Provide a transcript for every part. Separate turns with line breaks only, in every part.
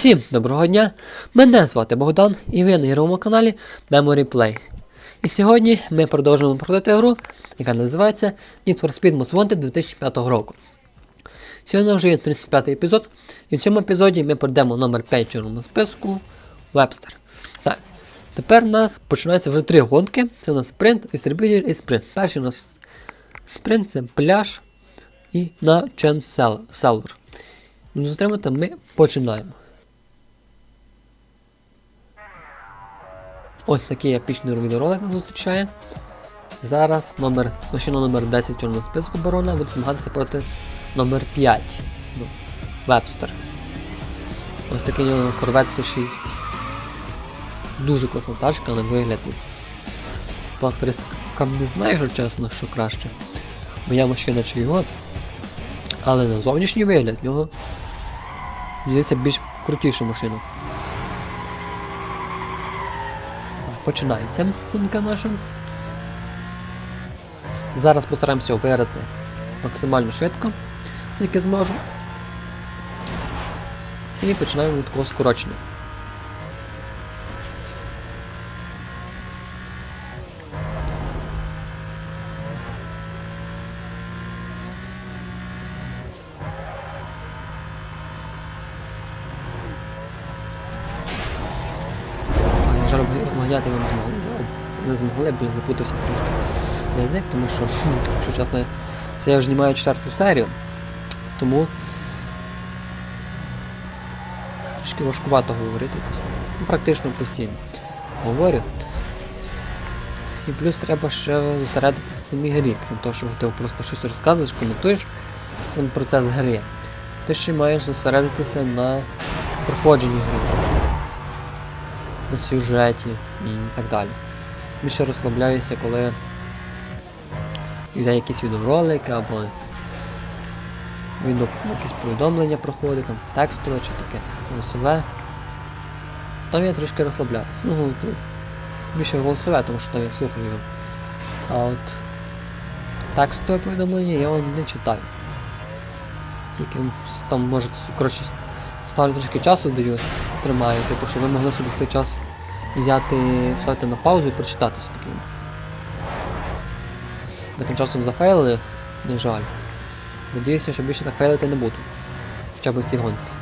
Всім доброго дня! Мене звати Богдан і ви на ігровому каналі Memory Play. І сьогодні ми продовжуємо проходити гру, яка називається Need for Speed Most Wanted 2005 року. Сьогодні вже є 35 епізод, і в цьому епізоді ми пройдемо номер 5 в чорному списку Webster. Так, тепер у нас починаються вже три гонки. Це у нас спринт, істребитель і спринт. Перший у нас спринт це пляж і на Чен Селвер. Ну, затримати ми починаємо. Ось такий епічний відеоролик нас зустрічає. Зараз номер, машина номер 10 в чорному списку барона буде змагатися проти номер 5 ну, Вебстер. Ось такий нього Corvette C6. Дуже класна тачка на вигляд. По характеристикам не знаю, що чесно, що краще. Моя машина чи його. Але на зовнішній вигляд в нього здається більш крутіша машина. Так, починається гонка наша. Зараз постараємося виграти максимально швидко, скільки зможу. І починаємо від такого скорочення. Запутався трошки язик, тому що, якщо чесно, це я вже знімаю четверту серію, тому трішки важкувато говорити, ну, практично постійно говорю. І плюс треба ще зосередитися в самій грі, крім того, що ти просто щось розказуєш, коментуєш сам процес гри. Ти ще маєш зосередитися на проходженні гри на сюжеті і так далі. Більше розслабляюся, коли йде якийсь відеоролик або відео, якісь повідомлення проходить, там текстове чи таке голосове. Там я трішки розслабляюся. Ну, більше голосове, тому що там я слухаю його. А от текстове повідомлення я його не читаю. Тільки там можете коротше, ставлю трошки часу даю, тримаю, типу, щоб ви могли собі з той час взяти, вставити на паузу і прочитати спокійно. Тим часом зафейлили, на жаль. Надіюся, що більше так фейлити не буду. Хоча б в цій гонці.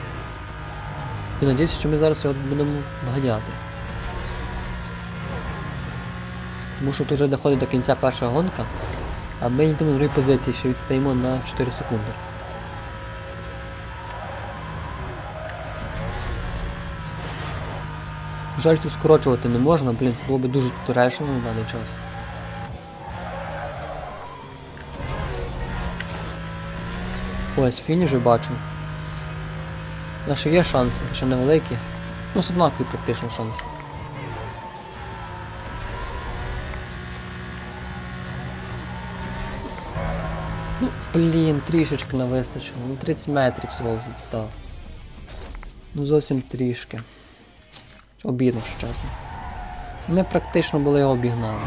І надіюся, що ми зараз його будемо ганяти. Тому що тут вже доходить до кінця перша гонка, а ми йдемо на другій позиції, що відстаємо на 4 секунди. Жаль, тут скорочувати не можна, блін, це було б дуже трешно на даний час. Ось фініш вже бачу. Наші є шанси, ще невеликі. Ну, з однакові практично шанси. Ну, блін, трішечки не вистачило. Ну 30 метрів всього став. Ну зовсім трішки. Обідно, що чесно. Ми практично були його обігнали.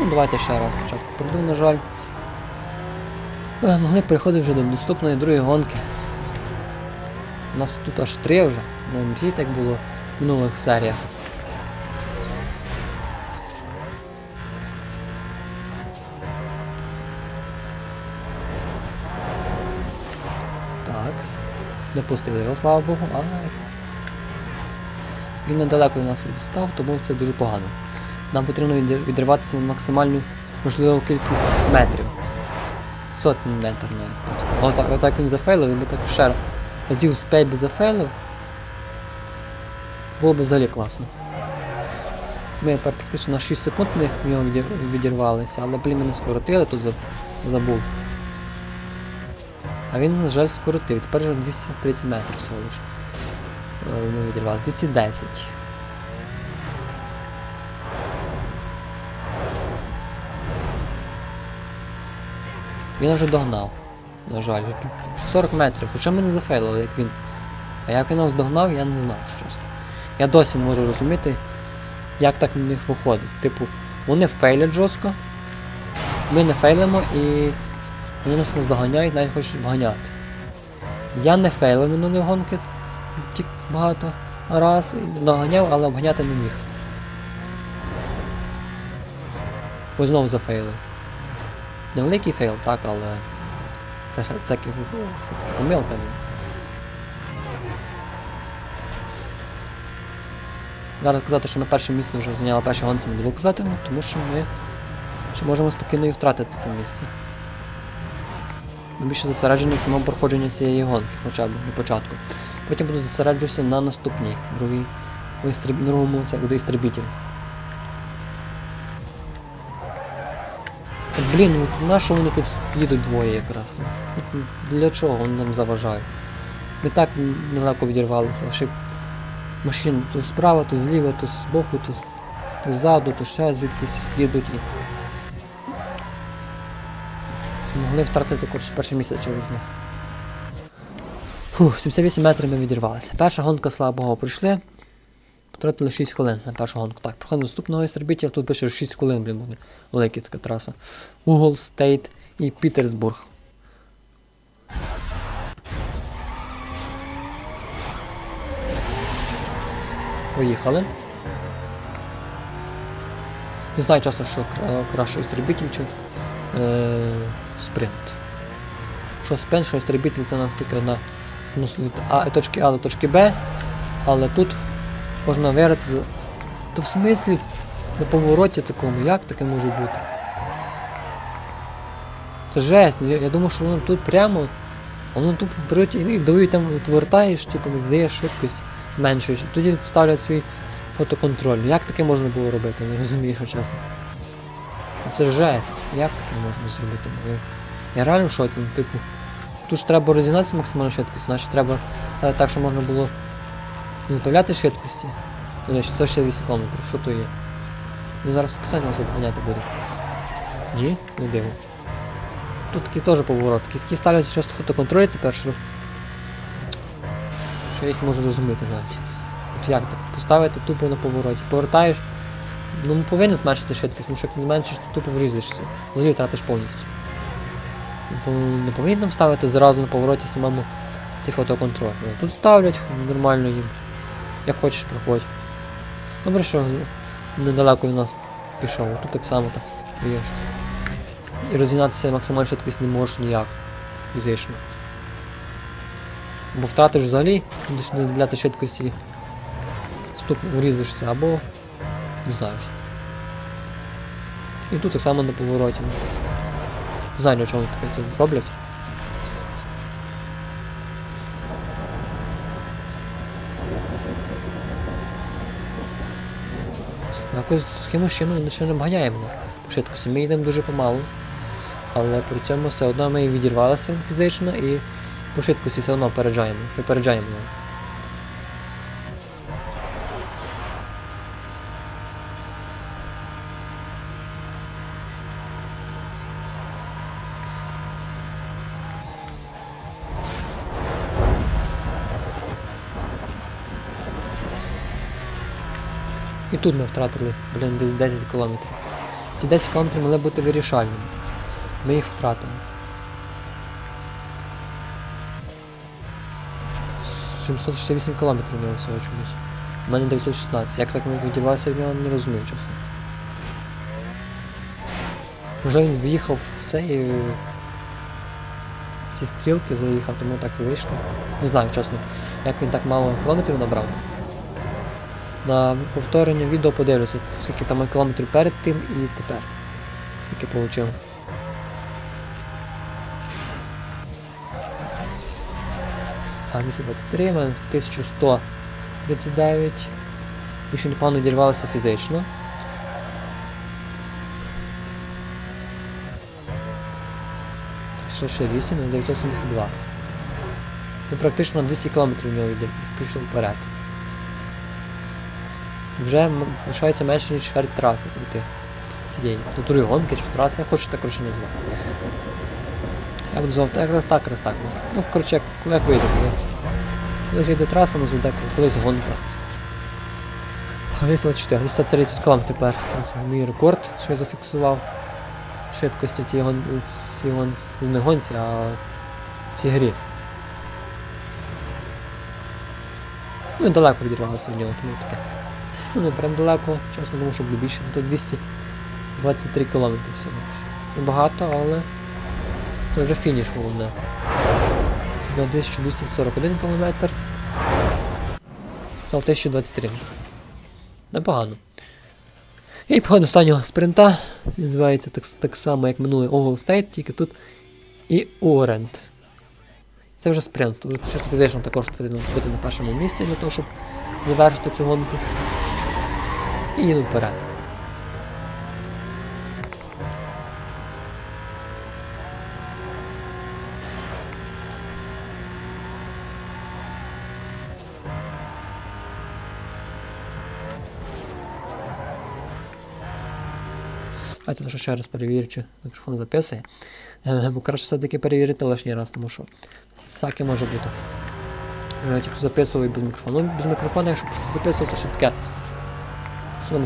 Ну, давайте ще раз спочатку пройду, на жаль. Е, Могли переходити вже до наступної другої гонки. У нас тут аж три вже, не дві так було в минулих серіях. Так, не пустили його, слава Богу, але він недалеко від нас відстав, тому це дуже погано. Нам потрібно відриватися на максимальну можливу кількість метрів. Сотні метрів так сказати. Отак, отак він зафейлив, він би так ще разів з 5 би зафейлив. Було б взагалі класно. Ми практично на 6 секунд ми в нього відірвалися, але блін, ми не скоротили, тут забув. А він, на жаль, скоротив. Тепер вже 230 метрів всього лише. Е, Ми 210. Він вже догнав. На жаль, 40 метрів, хоча ми не зафейлили, як він. А як він нас догнав, я не знаю, що чесно. Я досі не можу розуміти, як так на них виходить. Типу, вони фейлять жорстко, ми не фейлимо і вони нас наздоганяють, навіть хочуть обганяти. Я не фейлив минулої гонки, тік багато раз, і доганяв, але обганяти не міг. Ось знову зафейлив. Невеликий фейл, так, але це, це, ки- з- це така помилка. Зараз казати, що ми перше місце вже зайняли перше гонці не буду казати, ну, тому що ми ще можемо спокійно і втратити це місце. Ми більше зосереджені в самому проходженні цієї гонки, хоча б на початку. Потім буду зосереджуватися на наступній, другій, другому це буде істребітель. Блін, от на що вони тут їдуть двоє якраз? Для чого вони нам заважають? Ми так недалеко відірвалися, ще машин то справа, то зліва, то збоку, то, то ззаду, то ще звідкись їдуть і. Могли втратити коротше, перше місце через них. Фух, 78 метрів ми відірвалися. Перша гонка, слава Богу, пройшли. Потратили 6 хвилин на першу гонку. Так, проходимо наступного істребітів, тут пише 6 хвилин, блін. Велика така траса. Угол, Стейт і Пітерсбург. Поїхали. Не знаю часто, що краще істребітель чи е, спринт. Що спринт, що істребітель це у одна від а, точки А до точки Б, але тут можна виграти. То в смислі на повороті такому, як таке може бути? Це жесть, я, я думав, що воно тут прямо, воно тут беруть і, дають там повертаєш, типу, здаєш швидкість, зменшуєш, тоді ставлять свій фотоконтроль. Як таке можна було робити? Не розумію, що чесно. Ну, Це жесть. Як таке можна зробити? Я, я реально в шоці. Ну, типу, тут ж треба розігнатися максимально швидкість, значить треба ставити так, щоб можна було не збавляти швидкості. Ну, 168 км, що то є? Ну зараз спеціально нас обганяти буде. Ні, не диво. Тут такий теж поворот. Такі, такі ставлять часто фотоконтролі тепер, що. Що я їх можу розуміти навіть. От як так? Поставити тупо на повороті. Повертаєш, ну не повинен зменшити швидкість, тому що як ти зменшиш, то тупо врізаєшся. Взагалі втратиш повністю. Не повинні ставити зразу на повороті самому цей фотоконтроль. Але Тут ставлять нормально їм. Як хочеш проходь. Добре, що недалеко від нас пішов, тут так само так ж. І розігнатися максимально швидкість не можеш ніяк фізично. Або втратиш взагалі, будеш не дивляти швидкості, ступ врізаєшся, або не знаю. І тут так само на повороті. Знаю, чого вони таке це роблять. Якось з кимось чином ми ще не обганяємо мене по швидкості. Ми йдемо дуже помалу, але при цьому все одно ми відірвалися фізично і по швидкості все одно опереджаємо, випереджаємо його. І тут ми втратили, блін, десь 10 кілометрів. Ці 10 кілометрів могли бути вирішальними. Ми їх втратили. 768 кілометрів в нього всього чомусь. У мене 916. Як так ми відірвалися від нього, не розумію, чесно. Може він в'їхав в цей. е, В ці стрілки заїхав, тому так і вийшло. Не знаю, чесно, як він так мало кілометрів набрав. На повторення відео подивлюся, скільки там кілометрів перед тим і тепер. Скільки отримав. А, 223, у мене 1139. Більше непогано дірвалося фізично. Що ще 8 і 972. Ну, практично 200 км в нього пішов вперед. Вже лишається менше, ніж чверть траси пройти. Цієї. До другої гонки чи траси, я хочу так коротше назвати. Я буду звати якраз так, якраз так можу. Ну, коротше, як, вийде, коли. Колись йде траса, назву деколи, колись гонка. 224, 230 км тепер. Ось мій рекорд, що я зафіксував. Швидкості цієї гон... цієї гон... не гонці, а в цій грі. Ну і далеко відірвалося від нього, тому таке. Ну не прям далеко, чесно, тому що буде більше. Тут 223 кілометри всього. Небагато, але це вже фініш головне. На 1241 кілометр. Стало 1023. Непогано. І по останнього спринта. Називається так, так само, як минулий Oval State, тільки тут і Уорент. Це вже спринт. Вже чисто фізично також потрібно бути на першому місці для того, щоб завершити цю гонку. І їду вперед. Давайте лише ще раз перевірю, чи мікрофон записує. Е, Бо краще все-таки перевірити лишній раз, тому що всяке може бути. Вже навіть якщо записую без мікрофону. Ну, без мікрофона, якщо просто записувати, що таке. Що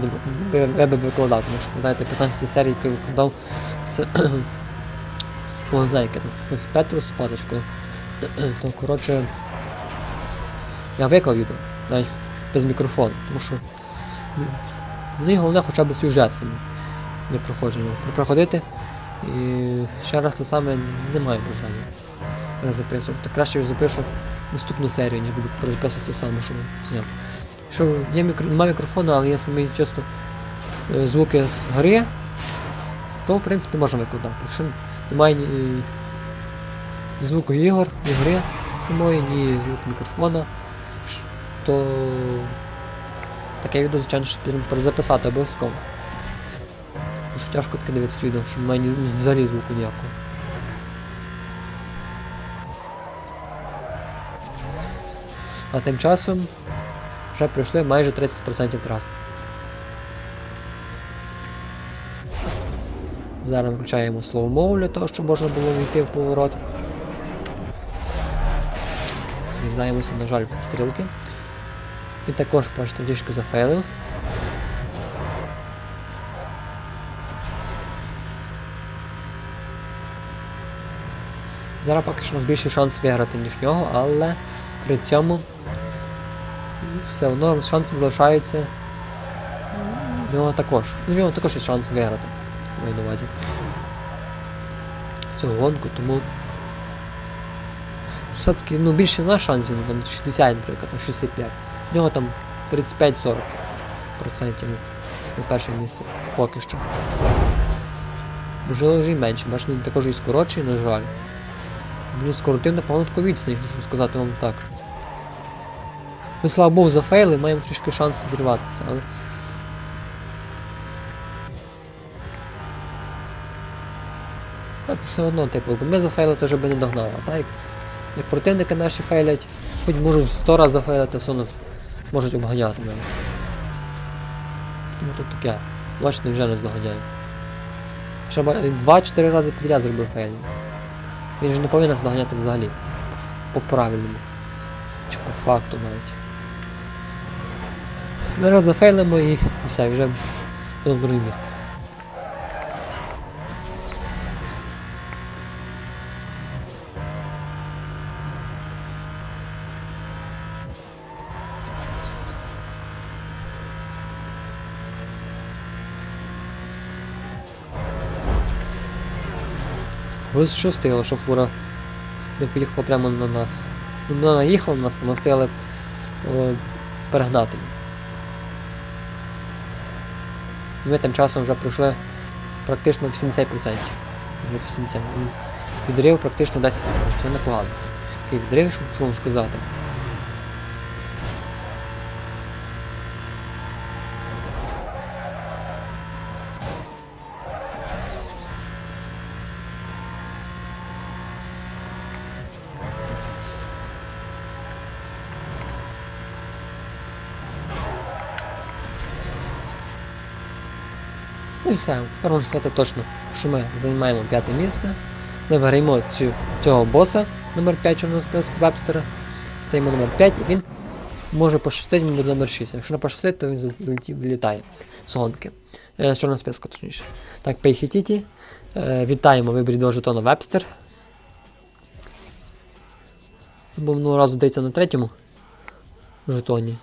я би викладав, тому що, пам'ятаєте, 15 серій, які викладав, це. О, не знаю, яке там, 25 листопада, чи. То, коротше, я виклав відео, навіть без мікрофону, тому що ну, мені головне хоча б сюжет самі не проходження. Проходити і ще раз те саме немає бажання перезаписувати. Краще я запишу наступну серію, ніж буду перезаписувати те саме, що зняв. Якщо є мікро... немає мікрофону, але є самі чисто е, звуки з гри, то в принципі можна викладати. Якщо немає ні, ні звуку ігор, ні гри самої, ні звуку мікрофона, то таке відео, звичайно, що перезаписати обов'язково. Що тяжко таке дивитися відео, що немає ні, взагалі звуку ніякого. А тим часом вже пройшли майже 30% траси. Зараз включаємо слово мову для того, щоб можна було війти в поворот. Різнаємося, на жаль, в стрілки. І також бачите, трішки зафейлив. Зараз поки що у нас більший шанс виграти, ніж нього, але при цьому все одно шанси залишаються. В нього також. У нього також є шанс виграти. Маю на увазі. Цю гонку, тому. Все-таки ну, більше на шансів, ну, там 60, наприклад, там 65. У нього там 35-40% на перше місце. Поки що. Можливо, вже й менше, бачиш, він також і скорочий, на жаль. Блін, скоротив напевно відстань, що сказати вам так. Ми, слава Богу, зафейли, маємо трішки шанс відірватися, але. Але все одно, типу, якби ми зафейли, то вже би не догнали. Так, як, противники наші фейлять, хоч можуть 100 разів зафейлити, все одно зможуть обганяти навіть. Тому тут таке. Бачите, вже не здоганяє. Ще ба- він 2-4 рази підряд зробив фейл. Він же не повинен здоганяти взагалі. По правильному. Чи по факту навіть. Ми раз зафейлимо і все, вже будемо друге місце. Ось що стояло, що фура не поїхала прямо на нас. Вона наїхала на нас, вона стояла е, перегнати. І ми тим часом вже пройшли практично 80%. Вже 80%. Ну, Відрив практично 10 секунд. Це непогано. Такий відрив, щоб що вам сказати. І все. Тепер можна сказати точно, що ми займаємо п'яте місце. Ми виграємо цю, цього боса номер 5 чорного списку Вебстера. Стаємо номер 5 і він може пощастити мені до номер 6. Якщо не пощастить, то він вилітає з гонки. Е, з чорного списку, точніше. Так, Пейхітіті. Е, вітаємо в виборі два жетона Вебстер. Бо минулого разу дається на третьому. жетоні.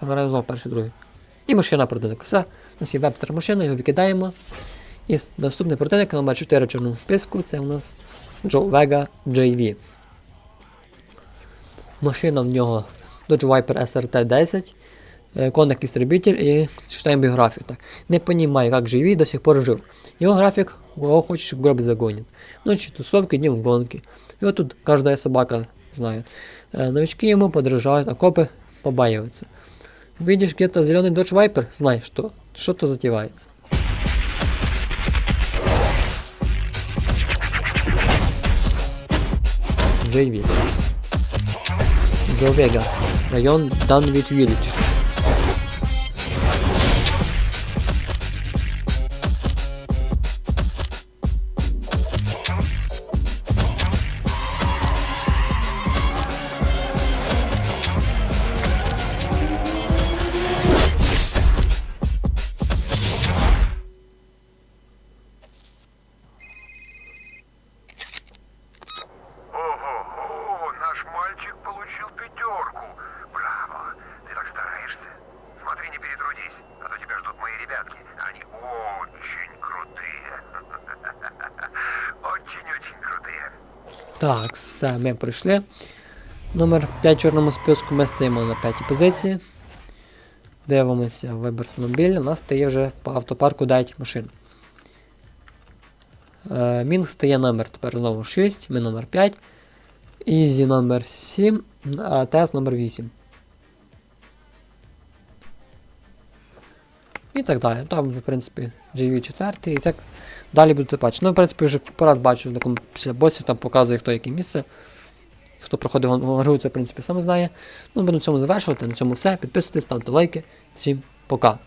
Вибираємо знову перший, другий. І машина противника. Все. У нас є веб машина, його викидаємо. І наступний противник номер 4 в чорному списку це у нас Джо Vega JV. Машина в нього Dodge Viper SRT 10, е, коник істребитель і читаємо біографію. Так. Не понимаю, як JV до сих пор жив. Його графік, хочеш, в гроб загонит. Ночі тусовки, днем гонки. Його тут кожна собака знає. Э, новички ему подражают, окопы побаиваются. Видишь где-то зеленый Dodge Viper, знай, что что-то затевается. JV. Джо Вега. Район Данвич Виллидж.
Так,
все, ми пройшли. Номер 5 в чорному списку ми стоїмо на п'ятій позиції. Дивимося вибір автомобіля. У нас стає вже в автопарку 9 машин. Е, Мінг стає номер тепер знову 6, ми номер 5. Ізі номер 7, а Тес номер 8. І так далі. Там, в принципі, GV 4 і так далі будете бачити. Ну, в принципі, вже пораз бачу, в такому після босі там показує, хто яке місце. Хто проходив гру, це, в принципі, сам знає. Ну, буду на цьому завершувати. На цьому все. Підписуйтесь, ставте лайки. Всім пока.